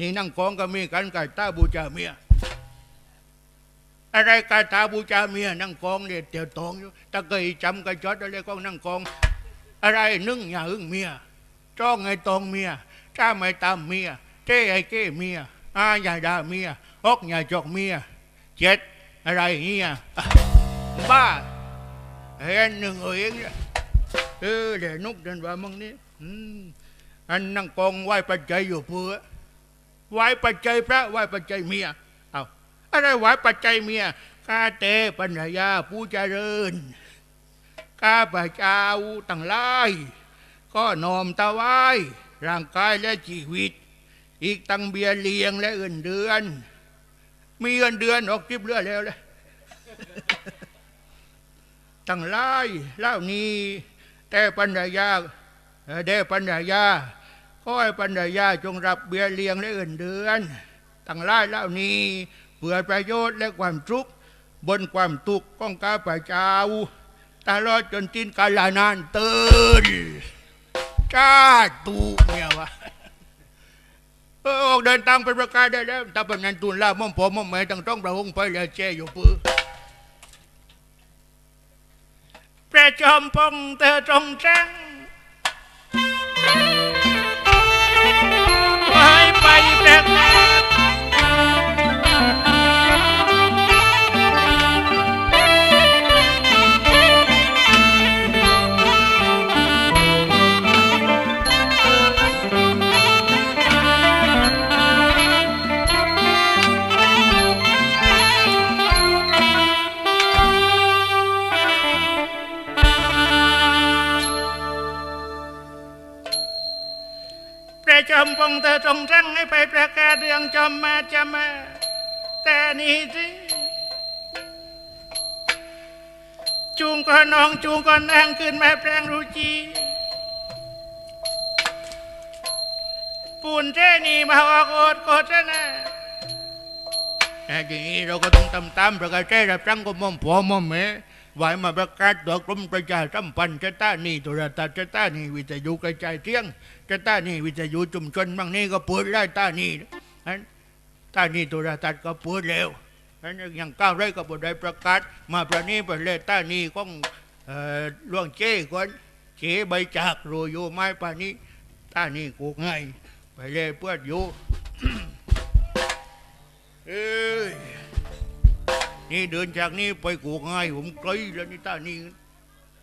นี่นั่งกองก็มีกันกาตาบูชาเมีย อะไรกาตาบูชาเมีย นั่งกองเนี่ยเตียวตองอยู่ตะเกยจำกระจอดอะไรก็นั่งกอง อะไรนึ่งอย่าหึงเมียจ้องไอ้ตองเมียจ้าไม่ตามเมียเจ้ไอ้เก้เมียอาอย่าด่าเมียออกอย่าจอกเมียเจ็ดอะไรเงี้ยบ้าเห็นหนึ่งเองเนี่ยเออเดี๋ยวนุกเดินว่ามึงนี่อันนั่งกองไหวปัจจัยอยู่เพื่อ ไหวปัจจัยพระไหวปัจจัยเมียเอาอะไรไหวปัจจัยเมียข้าเตปัญญาผู้เจริญข้าพเจ้าตั้งหลายก็น้อมถวายร่างกายและชีวิต อีกตั้งเบียเลี้ยงและเงินเดือน มีเงินเดือนออกทิบเรือแล้วเลยตั้งหลายเล่านี้แต่ปัญญาเอ่อได้ปัญญา ขอให้ปัญญาจงรับเบียเลี้ยงและเงินเดือนตั้งหลายเล่านี้เพื่อประโยชน์และความทุกข์บนความทุกข์ของข้าพเจ้าตลอดจนจินกาลานานเตือนจ้าตูเนี่ยวะเออออกเดินทางไปประกาศได้แล้วถ้าเป็นนันตุนล่าม่อมผมม่อมแม่ต้องต้องประหงไปแล้วเจอยู่ปือประจอมปองเธอตรงจัง ว้ไป จำปองเธอจงจังให้ไปประกาศเรื่องจอมมาจะมา แต่นี่สิจูงก่อนน้องจูงก่อนนางขึ้นมาแปลงรูจีปูนเจนี่มาออกโอดโกดนะแต่ทีนี้เราก็ต้องตามตามประกาศเจรับจังก็มอมผัวมอมแม่ ไหวมาประกาศตัวกรมประชาสัมพันธ์จะต้านี่โทรทัศน์จะต้านี่วิทยุกระจายเสียงจะต้านี่วิทยุชุมชนบางนี่ก็เปิดได้ต้านี่อันต้านี่โทรทัศน์ก็เปิดแล้วอันยังก้าวไรก็บ่ได้ประกาศ มาประนี้ประเลยต้านี่ของหล่วงเจ้ก่อนเจ้ใบจากโรยอยู่ไม้ป่านนี้ต้านี่กูง่ายไปเลยเพื่ออยู่เอ้ย นี่เดินจากนี้ไปกูง่ายผมไกลแล้วนี่ตานี่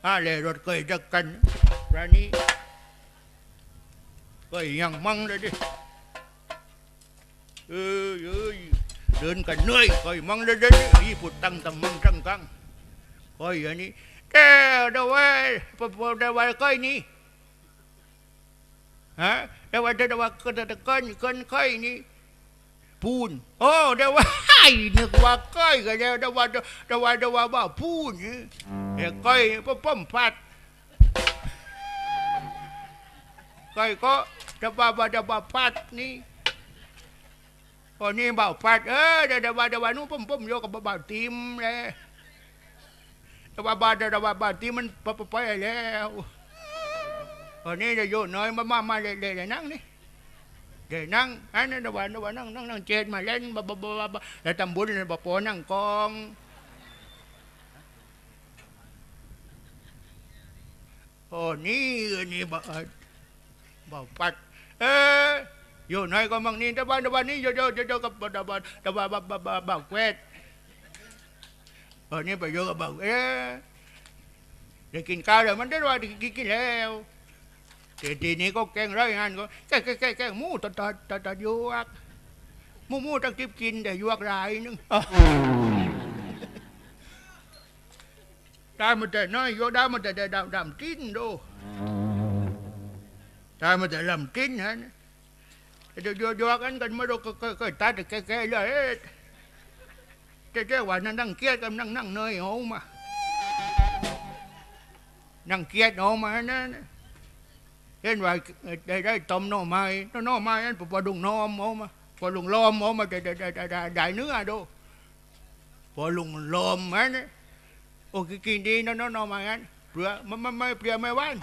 อะไรรถเคยจักกันประนี้ก็ยังมั่งเลยดิเออเอ้ยเดินกันเหนื่อยก็มั่งเลยดิยี่ปุดตั้งตำมั่งตั้งกังก็อย่างนี้แต่เดี๋ยวว่าปปเดี๋ยวว่าก้อยนี่ฮะเดี๋ยวว่าเดี๋ยวว่าก็เดี๋ยวก้อยก้อยก้อยนี่พูนโอ้เดี๋ยวว่าไอ้ นึกว่าก้อยก็เดี๋ยวเดี๋ยวว่าเดี๋ยวว่าเดี๋ยวว่าว่าพูนนี่เอ้ก้อยป้อมป้อมพัดก้อยก็จะบาบาจะบาพัดนี่พอนี่บ่าวพัดเออเดี๋ยวเดี๋ยวว่าเดี๋ยวว่านู้นปุ่มปุ่มโยกับบ่าวทีมเลยเดี๋ยวว่าบ่าเดี๋ยวว่าบ่าวทีมมันไปไปแล้วพอนี่จะโยน้อยมามามาเลยเลยนั่งนี่ เดี๋ยวนั่งอันนั้นเดี๋ยวว่าเดี๋ยวว่านั่งนั่งนั่งเจ็ดมาเล่นบ่บ่บ่บ่แล้วทำบุญเลยบ่ปอนั่งกองโอ้นี่นี่บ่ bảo bạch ê dù nói con bằng ni đá ba đá ba ni vô vô vô vô gặp đá ba đá ba ba ba ba bảo quét ở ni bà vô gặp bảo ê để กินข้าวเลยมันได้ว่ากินกินแล้ว ทีทีนี้ก็แกงไรงันก็แกงแกงแกงมูตัตัดตัดตัดยวกมูหมูตั้งทิพกินแต่ยวกรายนึงตายมาแต่น้อยโยได้มาแต่แต่ดำดำกินดูตายมาแต่ลำกินฮะเดี๋ยวโยกันกันมาดูก็ก็ตาดแต่แก่เลยแต่แกว่านั่งนั่งเกียดกันนั่งนั่งเนยโหมานั่งเกียดโหมานะ เห็นว่าได้ได้ต้มน้อไม้น้อไม้นั้นพอลุงน้อมเอมาพอลุงล้อมเอามาได้ได้ได้ได้ได้เนื้อดูพอลุงล้อมมันโอ้กินดีน้อน้อน้ไม้นั้นเปลือมันม่ไม่เปลือไม่หวาน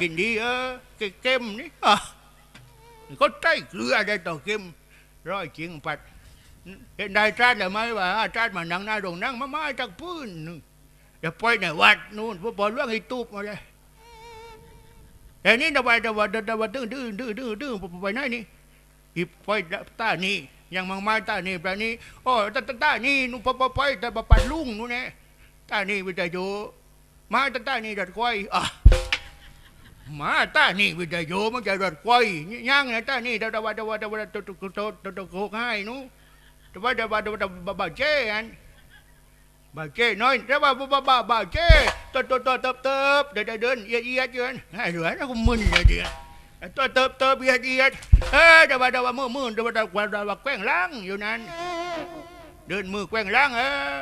กินดีเออเค็มนี่อะก็ใต้เกลือได้ต่อเค็มร้อยจริงปัดเห็นได้จ้าเลยไหมว่าจ้ามานั่งหน้าดงนั่งมาไม้จากพื้นอย่าปล่อยในวัดนู่นพอบอกเรื่องไอ้ตูบมาเลย แต่นี่ตะวันตะวันตะวันดื้อดื้อดื้อดื้อดื้อไปไหนนี่อีไปตานี่ยังมังมาตานี่ปลานี่โอ้ตาตาตานี่นู่นพอไปแต่ปัดลุงนู่นเนี่ตานี่ไปแต่อยู่มาตาตานี่ดัดควายอะมาตานี่วิทยุมันจะรถไฟย่างนะตานี่ตะวันตะวันตะวันตะตะตะตะตะตะโคกให้นู้ตะวันตะวันตะวันตะวันบาเจอัน บาเจน้อยแตะวันบาบ้าบาเจตะตะตะตะตะเดินเดินเอียดเอียดเดินให้เหลือแล้วก็มึนเลยเดียวตะตะตะเอียดเอียดเฮ้ยตะวันตะวันมือมือตะวันตะวันตะวันแกว้งล้างอยู่นั้น เดินมือแกว้งล้างเออ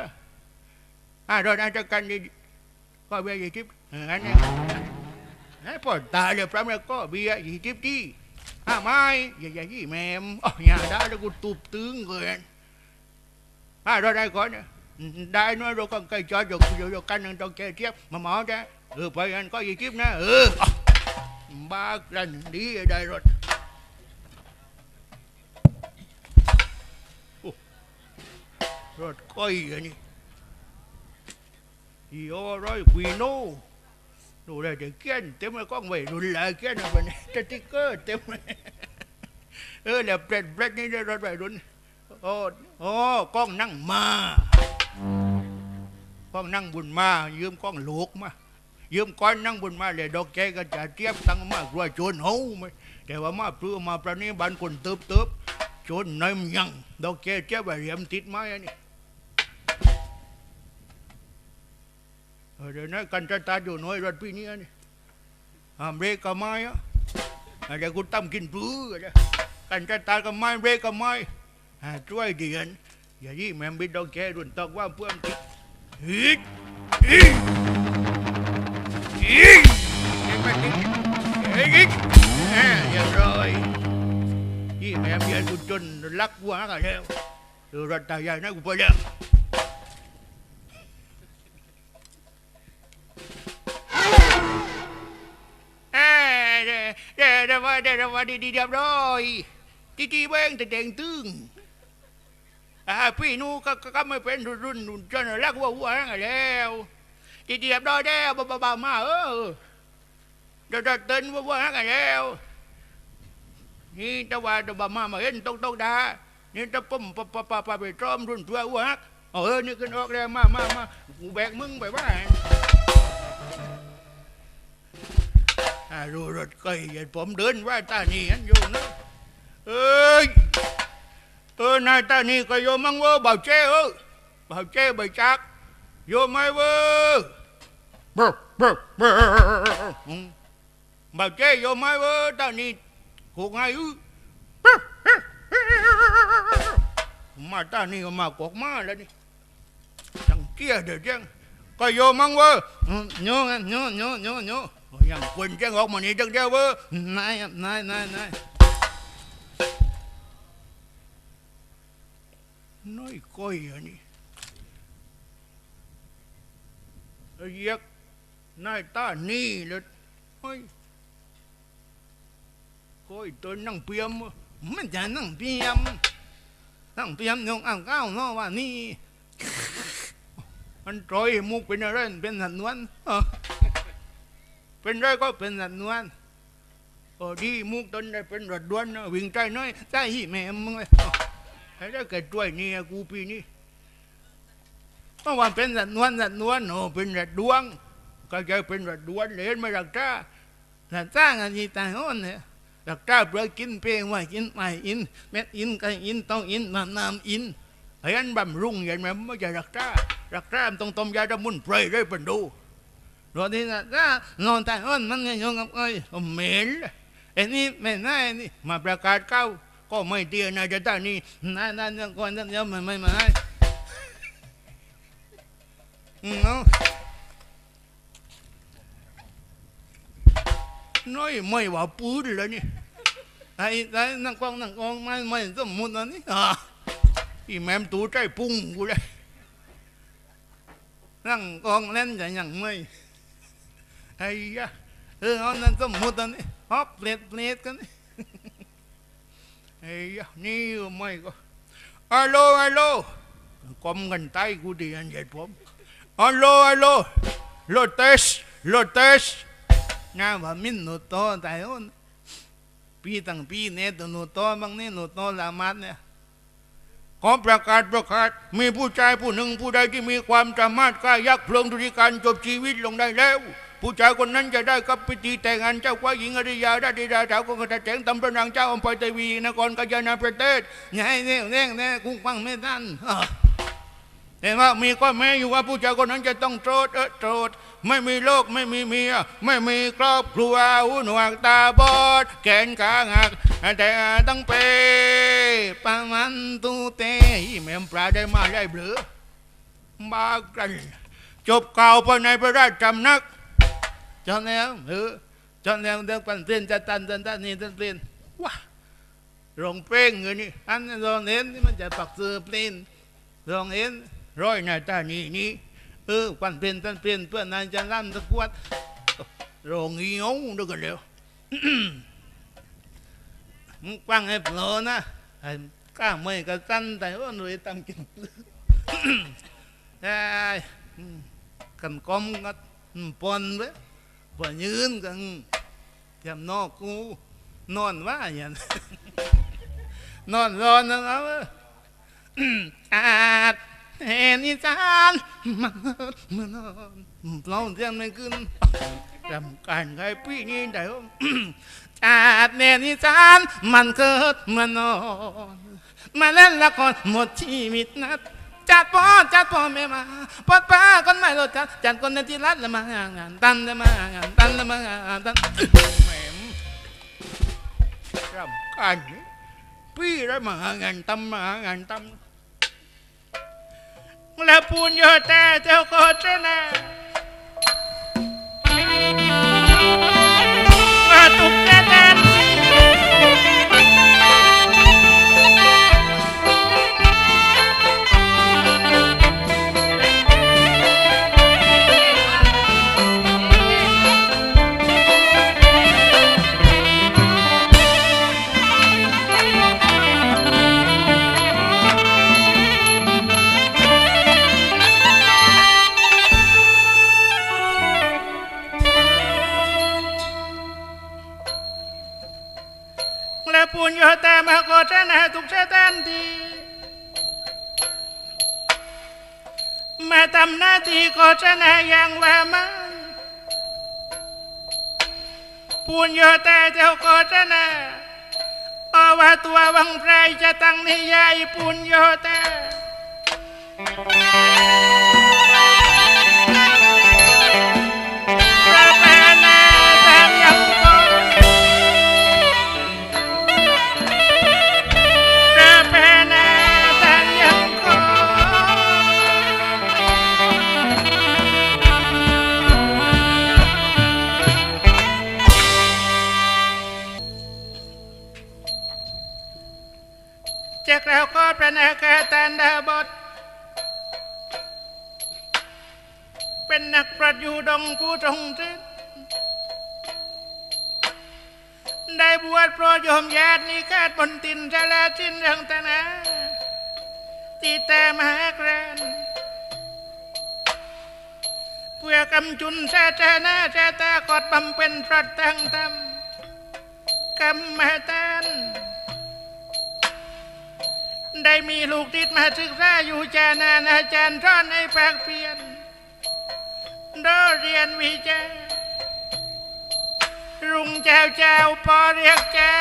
อ่าเราอาจจะกันดีก็เบียร์ยี่ทิพย์อันนี้ให้ปอดตาเรียบร้อยแล้วก็เบียร์ยี่สิบที่ห้าไม้อย่าอย่ายี่แม่มอ๋ออย่าได้แล้วกูตูบตึงเกินอ่าเราได้ก่อนเนี่ย ได้น้อยเราก็ใกล้จอดอยู่อยู่อยู่กันหนึ่งต้องแก้เทียบมาหมอจ้ะเออไปกันก็ยี่สิบนะเออบ้ากันดีได้รถรถก้อยอันนี้อีโอร้อยกุยโน่ดูเลยเด็กเกี้ยนเต็มเลยกล้องไว้รุนแรงเกี้ยนอะไรเนี่ยสติ๊กเกอร์เต็มเลยเออแล้วเปรตเปรตนี่ได้รถไว้รุนโอ้โอ้กล้องนั่งมา กล้อนั่งบุญมายืมกล้องลูกมายืมก้อนนั่งบุญมาเลยดอกแกก็จะเทียบตั้งมากรวยโจนเฮาไหมแต่ว่ามาเพื่อมาประนี้บันคนเติบเติบโจนน้อยยังดอกแกเทียบไปเรียมติดไม้อันนี้เดี๋ยวนั้นกันจะตาอยู่น้อยรถพี่นี้อันนี้ห้ามเรกก็ไม่อะเดี๋ยวกูตั้มกินปลื้อกันจะตาก็ไม่เบรกก็ไม่ช่วยเดียนอย่ายี่แม่บิดดอกแกรุ่นตอกว่าเพื่อนติด ฮิตฮิตอีกยังไม่ติดอีกอีกแหมอย่าลอยยี่แม่เมียกูจนรักวั พี่นู้ก็ก็ไม่เป็นรุ่นรุ่นจนรักวัววัวนั่นแล้วจีเรียบร้อแล้วเบาๆมาเออเดี๋ยวเต้นวัวๆกันแล้วนี่ตะวันตะบามามาเห็นตกตกดานี่ตะปุ่มปะปะปะปะไปจอมรุ่นตัววัวฮักเออนี่ขึ้นออกแล้วมามามากูแบกมึงไปว่าอารู้รถก็ยันผมเดินว่าตานี่อันอยู่นะเอ้ย เออนายตานี่ก็โยมังเวอบ่าวเจ้เออบ่าวเจ้บ่าจักโยมไม่เวอบ่าวเจ้โยมไม่เวอตานี่กูไงอือมาตานี่ก็มากอกมาแล้วนี่จังเกี้ยเดือดจังก็โยมังเวอเโยโยโยโยโยยังควรแจ้งออกมานี่จังเจ้าวเวอนายนายนายนาย กนายตานี่เลยเฮ้ยก้อยตัวนั่งเปียมมันจะนั่งเตรียมนั่งเตรียมยงอ่างก้าวนาะว่านี่มันตรอยมุกเป็นอะไรเป็นสันนวลเป็นไรก็เป็นสันนวลอดีมุกตนได้เป็นรถด่วนวิ่งใจน้อยใช่แม่มึงเลย ให้ได้แก่ช่วยนี่กูปีนี้เพราะว่าเป็นสันนวลสันนวลโอ้เป็นรถดวง ก็จะเป็นรถด่วนเห็นไหมรักจ้าสันจ้างอันนี้ตายโอนเนี่ยดักจ้าเปลือกินเพลงว่ากินไม่อินเม็ดอินก็อินต้องอินน้ำน้ำอินเห็นบำรุงเห็นไหมไม่ใช่รักจ้ารักจ้าต้องต้มยาดมุนไพรย์ได้เป็นดูรถที่สันจ้านอนตายโอนมันไงยงกับเอ้ยเหม็นเลยไอ้นี่ไม่ได้นี่มาประกาศเก้า ก็ไม่เตียนายจะตานี่นายนายยังก่อนยังไม่ไม่มาเนาะน้อยไม่ว่าปืนเลยนี่ไอ้ไอ้นั่งกองนั่งกองไม่ไม่สมมุติอันนี้อ่าอีแม่มตูใจปุ้งกูเลยนั่งกองเล่นจะยังไม่ไอ้ยะเออเอานั่นสมมุติอันนี้ฮอปเปลดเปลดกันนี่ ไอ้ยะนี่ไม่ก็ฮัลโหลฮัลโหลกลมกันใต้กูดีอันใหญ่ผมฮัลโหลฮัลโหลโลเตสโลเตสงาว่ามินโนโตแต่โอนปีตั้งปีเนี่ยตัวโนโตบางเนี่ยโนโตละมัดเนี่ยขอประกาศประกาศมีผู้ชายผู้หนึ่งผู้ใดที่มีความสามารถกล้ายักเพลิงธุริการจบชีวิตลงได้แล้ว ผู้ชายคนนั้นจะได้กับพิธีแต่งงานเจ้าฟ้าหญิงอริยาราชธิดาสาวของกษัตริย์แสงตำพระนางเจ้าอมพรเทวีนครกาญจนาประเทศยายเนี่ยเนี่ยเนี่ยกูฟังไม่ทันแต่ว่ามีข้อแม้อยู่ว่าผู้ชายคนนั้นจะต้องโทษเออโทษไม่มีโลกไม่มีเมีย ไม่มีครอบครัวหูหนวกตาบอดแขนขาหักแต่ต้องเปย์ปามันตูเตแม่ปลาได้มาได้เบลือมากัน จบข่าภายในพระราชสำนัก จนแล้วเออจนแล้วเด็กปันเปลี่ยนจะตันตันตันนี่ตันเปลี่ยนว้าโรงเป้งเงินนี่อันนี้ลองเห็นที่มันจะปักซื้อเปลี่ยนลองเห็นร้อยหน้าตานี่นี่เออปันเปลี่ยนตันเปลี่ยนเพื่อนนายจะลั่นตะกวดโรงเงี้ยวด้วยกันแล้วมึงฟังให้โผล่นะไอ้ก้าไม่กระตันแต่ว่าหน่วยตำกินได้อืมกันกอมก็อืมปนเว้ย ปนยืนกันเตรียมนอกกูนอนว่าอย่างนอนรอนนะเอาเว้ยอาดเห็นอีสานมันมันนอนเราเตียงไม่ขึ้นรำการไงพี่นี่ได้ว่าอาดเนนิสานมันเกิดมานอนมาเล่นละครหมดชีวิตนัด จัดพ่อจัดพ่อแม่มาปอดป้าคนไม่รถจัดจัดคนในที่รัดละมางานตันละมางานตันละมางานตันแหม่รำการนี่พี่ได้มางานตำมาหางานตำแล้วปูนโยแต่เจ้าโคตรนะมาตุก ตามหาโกชนะทุกชตันทีมาทำหน้าที่โกชนะอย่างว่ามันปูนโยตาเจ้าโกชนะเพราะว่าตัววังไพรจะตั้งนิยายปูนโยตา แต่มหากรนเพื่อกำจุนชาชานาชาตากอดบำเป็นพระตั้งธรรมกรรมตานได้มีลูกติดมาศึกษาอยู่จานานอาจารย์ท่อนให้ปากเปลี่ยนโดเรียนวิจัยรุงเจ้าเจ้าพอเรียกเจ้า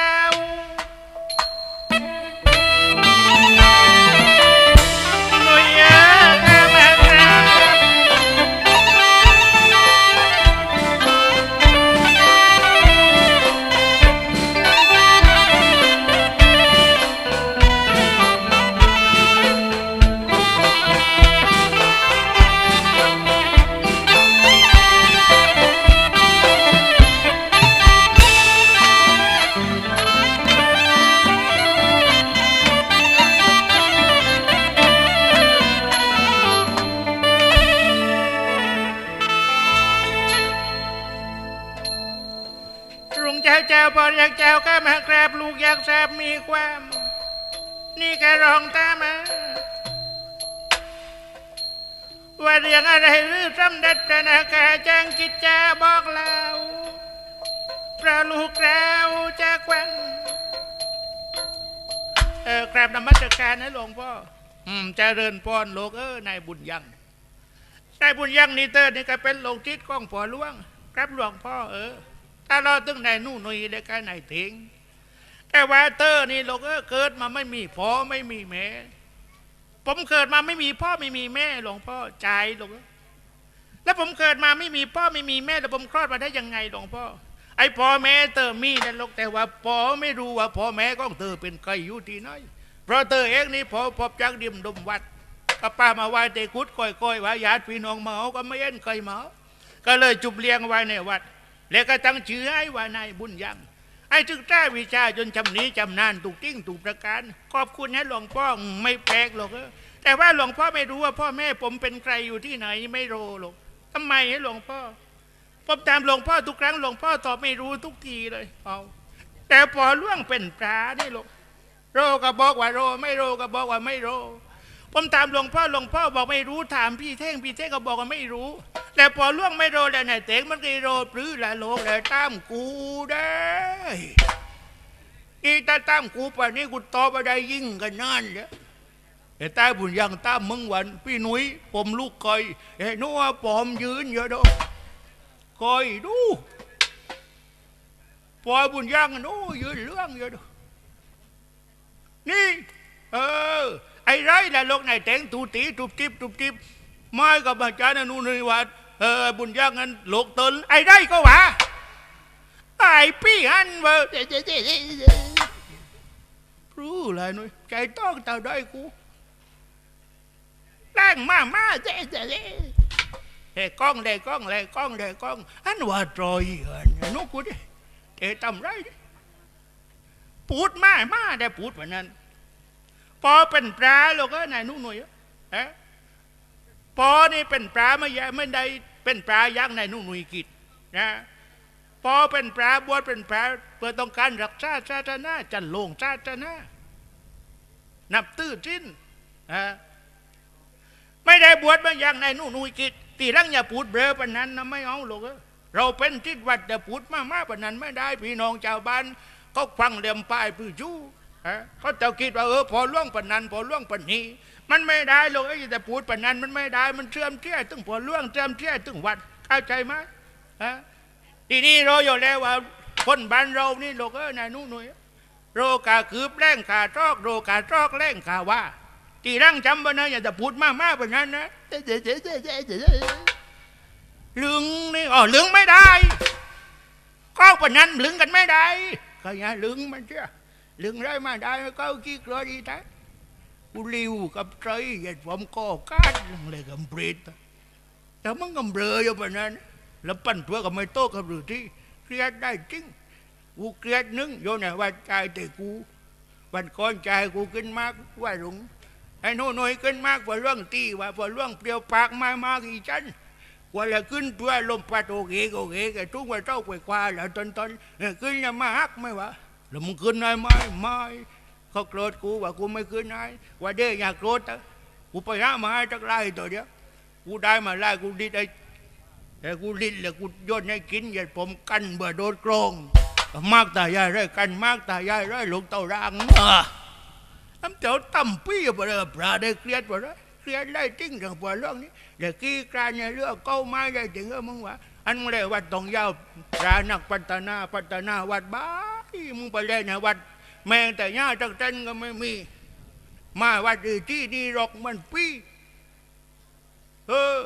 เรื่องอะไรหรือสำเด็จพระนาคาจางกิจจาบอกเล่าพระลูกเราจะควันเออกราบนมัสการนะหลวงพ่ออืมเจริญพรโลกเออนายบุญยังนายบุญยังนี่เตอร์นี่ก็เป็นโลกทิศกล้องปอล่วงครับหลวงพ่อเออถ้าเราตึงนายนู่นนี่ได้กันนายเถงแต่ว่าเตอร์นี่ลูกเออเกิดมาไม่มีพ่อไม่มีแม่ ผมเกิดมาไม่มีพ่อไม่มีแม่หลวงพ่อใจหลวงเอ้ยแล้วผมเกิดมาไม่มีพ่อไม่มีแม่แล้วผมคลอดมาได้ยังไงหลวงพ่อ ไอ้พ่อแม่เตอมีนั่นลูกแต่ว่าพ่อไม่รู้ว่าพ่อแม่ของเธอเป็นใครอยู่ที่ไหนเพราะเธอเองนี่พอพบจากดิมดมวัดก็ป้ามาไหว้เตกุดก้อยๆว่าญาติพี่น้องเอาก็ไม่เห็นใครเอาก็เลยจุบเลี้ยงไว้ในวัด แล้วก็ตั้งชื่อให้ว่านายบุญยัง ไอ้จึงได้วิชาจนจำนี้จำนานถูกติ้งถูกประการ ขอบคุณนะหลวงพ่อไม่แปลกหรอกแต่ว่าหลวงพ่อไม่รู้ว่าพ่อแม่ผมเป็นใครอยู่ที่ไหนไม่รู้หรอกทำไมให้หลวงพ่อผมถามหลวงพ่อทุกครั้งหลวงพ่อตอบไม่รู้ทุกทีเลยเอาแต่พอล่วงเป็นปลานี่หรอกโรก็บอกว่าโร ไม่โรก็บอกว่าไม่โรผมถามหลวงพ่อหลวงพ่อบอกไม่รู้ถามพี่เท่งพี่เท่งก็บอกว่าไม่รู้ แต่พอล่วงไม่โรแล้วไหนเต๋งมันก็โรปรือละโลกแล้วตามกูได้อีตาตามกูป่านนี้กูตอบไปได้ยิ่งกันนั่นเนี่ยแต่ใต้บุญยังตามมึงวันพี่หนุ่ยผมลูกคอยเห็นว่าปอมยืนเยอะดอกคอยดูปอยบุญยังดูยืนเรื่องอยู่ดูนี่เออไอ้ไรล่ะลูกนายแต่งตูตีตุบติบตุบติบไม้กับอาจารย์อนุนิวัฒน์ เออบุญยังงั้นโลกตนไอ้ไรก็ว่าไอ้พี่ฮันเบอร์รู้อะไรหน่อยใจต้องตาได้กูแรงมามาเจ๊เจ๊เจ๊เด็กกล้องเด็กล้องเด็กล้องเด็กล้องอันว่าตรอยอันนุกูดิเตะทำไรดิปูดมามาได้ปูดวันนั้นพอเป็นปลาเราก็นายนุ่นหน่อยเอ๊ะ พอนี่เป็นปลาไม่ใหญ่ไม่ได้เป็นปลาย่างนายนุ่หน่ยกิจนะพอเป็นปลาบวชเป็นปลาเพื่อต้องการรักษาชาติน้าจันโลงชาติน้านับตื้อจิ้นอ่าไม่ได้บวชมาอย่างในนู่นนุยกิจตีรังอย่าพูดเบลอปนนั้นนะไม่เอาหรอกเราเป็นทิศวัดแต่พูดมากมาปนนั้นไม่ได้พี่น้องชาวบ้านเขาฟังเรียมป้ายปื้อจู้เขาเจะคิดว่าเออพอล่วงปนนั้นพอล่วงปนนี้ มันไม่ได้หรอกไอ้แต่พูดปนั้นมันไม่ได้มันเชื่อมเที่ยตึงพอล่วงเชื่อมเที่ยตึงวัดเข้าใจไหมฮะทีนี้เราอยู่แล้วว่าคนบ้านเรานี่หรอกเออนายนู่นนุยโรกาคืบแรงขาตอกโรกาตอกแรงขาว่าตีร่างจำไว้นะอย่าจะพูดมากมากแบบนั้นนะลึงนี่อ๋อลึงไม่ได้ก็แบบนั้นลึงกันไม่ได้ก็อย่าลึงมันเชื่อลึงได้มาได้ก็ขี้กลัวดีท้ กูริวกับใจอย่าผมก็กัดเลยกับเบรดแต่มันก็เบลออยู่แบบนั้น แล้วปั่นตัวกับไม่โตกับหรือที่เครียดได้จริงกูเครียดนึงโยนว่าใจแต่กูวันก่อนใจกูขึ้นมากว่าหลงไอ้โน่นอยขึ้นมากกว่าเรื่องตีว่ากว่าเรื่องเปรียวปากมามากอีจันกว่าละขึ้นเพื่อลมปัดโอเคโอเคแกทุกว่าเจ้าไปกว่าแล้วตอนตอนขึ้นยังมาฮักไหมวะแล้วมึงขึ้นได้ไหมไม่ เขาโกรธกูว่ากูไม่ขึ้นได้ว่าเด้อยากโกรธอะกูไปหามาให้จักไล่ตัวเดียวกูได้มาไล่กูดิดไอ้แต่กูดิดแล้วกูโยนให้กินอย่าผมกันเบื่อโดนกรงมากตายายไรกันมากตายายไรลงเต่ารังอะน้ำเจ้าต่ำปี้บ่ได้ปลาได้เครียดบ่ได้เครียดได้จริงจังบ่เรื่องนี้เดี๋ยวกี้กลารเนี่ยเรื่องเก้าไม้ได้จริงเออมึงว่าอันมึงเลยวัดตองยาวปลานักพัฒนาพัฒนาวัดบ้ายมึงไปเล่นนะวัด แมงแต่หญ้าจังเต้นก็ไม่มี มาวัดอื่นที่นี่รอกมันปี้เออ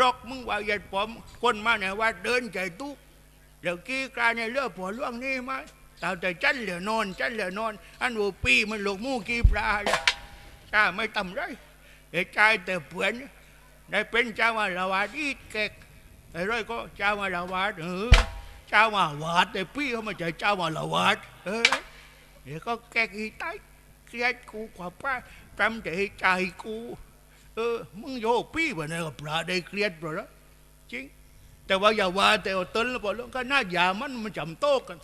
รอกมึงว่าอย่าผมคนมาเนี่ยวัดเดินใจตุกเดี๋ยวกี้กลารเนี่ยเรื่องผัวเรื่องนี้ไหมตาแต่จันเหลือนอนจันเหลือนอน อันวัวปีมันหลกมูกีปลาเลยจ้าไม่ตำไรเด็กชายแต่เพื่อนได้เป็นเจ้ามาละวาดอีกแกกไอ้ร้อยก็เจ้ามาละวาดเออเจ้ามาวาดแต่พี่เขามาเจอเจ้ามาละวาดเออ เดี๋ยวก็แกกอีตายเครียดกูกว่าป้าจำใจใจกูเออมึงโยพี่วะเนี่ยปลาได้เครียดเปล่าจริงแต่ว่าอย่าว่าแต่ว่าต้นแล้วพอล้วก็น่าอย่ามันมันจำโตกัน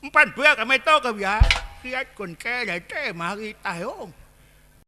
มันปั้นเพื่อกันไม่โตกับยาเกลียดคนแก่ได้เจ้มากอีตายโอ้ง